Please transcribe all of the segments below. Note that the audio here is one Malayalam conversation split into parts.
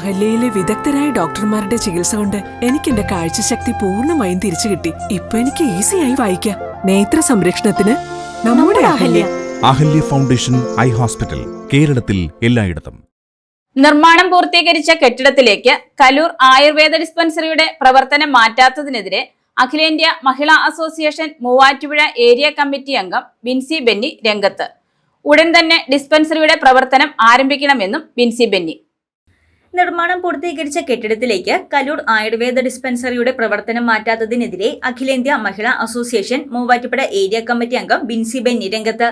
അഹല്യയിലെ വിദഗ്ധരായ ഡോക്ടർമാരുടെ ചികിത്സ കൊണ്ട് എനിക്ക് എന്റെ കാഴ്ചശക്തി പൂർണമായും തിരിച്ചു കിട്ടി. ഇപ്പൊ എനിക്ക് ഈസിയായി വായിക്കാം. നേത്ര സംരക്ഷണത്തിന് നമ്മുടെ Ahalya. Ahalya. Foundation eye hospital കേരളത്തിൽ എല്ലായിടത്തും. നിർമ്മാണം പൂർത്തീകരിച്ച കെട്ടിടത്തിലേക്ക് കലൂർ ആയുർവേദ ഡിസ്പെൻസറിയുടെ പ്രവർത്തനം മാറ്റാത്തതിനെതിരെ അഖിലേന്ത്യാ മഹിളാ അസോസിയേഷൻ മൂവാറ്റുപുഴ ഏരിയ കമ്മിറ്റി അംഗം ബിൻസി ബെന്നി രംഗത്ത്. ഉടൻ തന്നെ ഡിസ്പെൻസറിയുടെ പ്രവർത്തനം ആരംഭിക്കണമെന്നും ബിൻസി ബെന്നി നിർമ്മാണം പൂർത്തീകരിച്ച കെട്ടിടത്തിലേക്ക് കലൂർ ആയുർവേദ ഡിസ്പെൻസറിയുടെ പ്രവർത്തനം മാറ്റാത്തതിനെതിരെ അഖിലേന്ത്യാ മഹിളാ അസോസിയേഷൻ മൂവാറ്റുപുഴ ഏരിയ കമ്മിറ്റി അംഗം ബിൻസി ബെന്നി രംഗത്ത്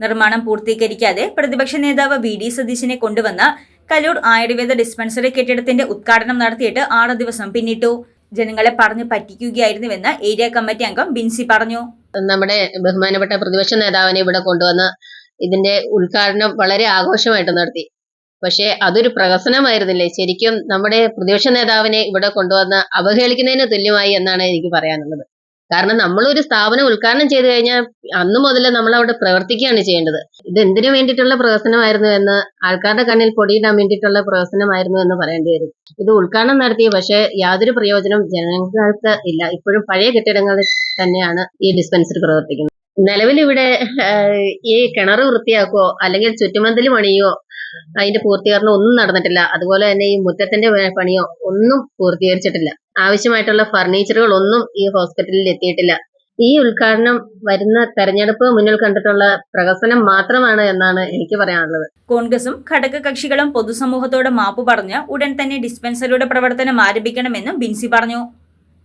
നിർമ്മാണം പൂർത്തീകരിക്കാതെ പ്രതിപക്ഷ നേതാവ് വി ഡി സതീശിനെ കൊണ്ടുവന്ന കലൂർ ആയുർവേദ ഡിസ്പെൻസറി കെട്ടിടത്തിന്റെ ഉദ്ഘാടനം നടത്തിയിട്ട് ആറ് ദിവസം പിന്നിട്ടു. ജനങ്ങളെ പറഞ്ഞു പറ്റിക്കുകയായിരുന്നുവെന്ന് ഏരിയ കമ്മിറ്റി അംഗം ബിൻസി പറഞ്ഞു. നമ്മുടെ ബഹുമാനപ്പെട്ട പ്രതിപക്ഷ നേതാവിനെ ഇവിടെ കൊണ്ടുവന്ന് ഇതിന്റെ ഉദ്ഘാടനം വളരെ ആഘോഷമായിട്ട് നടത്തി. പക്ഷേ അതൊരു പ്രഹസനമായിരുന്നില്ലേ? ശരിക്കും നമ്മുടെ പ്രതിപക്ഷ നേതാവിനെ ഇവിടെ കൊണ്ടുവന്ന് അവഹേളിക്കുന്നതിന് തുല്യമായി എന്നാണ് എനിക്ക് പറയാനുള്ളത്. കാരണം നമ്മളൊരു സ്ഥാപനം ഉദ്ഘാടനം ചെയ്തു കഴിഞ്ഞാൽ അന്ന് മുതൽ നമ്മൾ അവിടെ പ്രവർത്തിക്കുകയാണ് ചെയ്യേണ്ടത്. ഇത് എന്തിനു വേണ്ടിയിട്ടുള്ള പ്രഹസനമായിരുന്നു എന്ന് ആൾക്കാരുടെ കണ്ണിൽ പൊടിയിടാൻ വേണ്ടിയിട്ടുള്ള പ്രഹസനമായിരുന്നു എന്ന് പറയേണ്ടി വരും. ഇത് ഉദ്ഘാടനം നടത്തി പക്ഷേ യാതൊരു പ്രയോജനം ജനങ്ങൾക്ക് ഇല്ല. ഇപ്പോഴും പഴയ കെട്ടിടങ്ങളിൽ തന്നെയാണ് ഈ ഡിസ്പെൻസറി പ്രവർത്തിക്കുന്നത്. നിലവിൽ ഇവിടെ ഈ കിണർ വൃത്തിയാക്കോ അല്ലെങ്കിൽ ചുറ്റുമതിൽ പണിയോ അതിന്റെ പൂർത്തീകരണം ഒന്നും നടന്നിട്ടില്ല. അതുപോലെ തന്നെ ഈ മുറ്റത്തിന്റെ പണിയോ ഒന്നും പൂർത്തീകരിച്ചിട്ടില്ല. ആവശ്യമായിട്ടുള്ള ഫർണിച്ചറുകൾ ഒന്നും ഈ ഹോസ്പിറ്റലിൽ എത്തിയിട്ടില്ല. ഈ ഉദ്ഘാടനം വരുന്ന തെരഞ്ഞെടുപ്പ് മുന്നിൽ കണ്ടിട്ടുള്ള പ്രഹസനം മാത്രമാണ് എന്നാണ് എനിക്ക് പറയാനുള്ളത്. കോൺഗ്രസും ഘടക കക്ഷികളും പൊതുസമൂഹത്തോട് മാപ്പ് പറഞ്ഞ് ഉടൻ തന്നെ ഡിസ്പെൻസറിയുടെ പ്രവർത്തനം ആരംഭിക്കണമെന്നും ബിൻസി പറഞ്ഞു.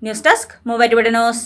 News desk മൂവരുവിടനോസ്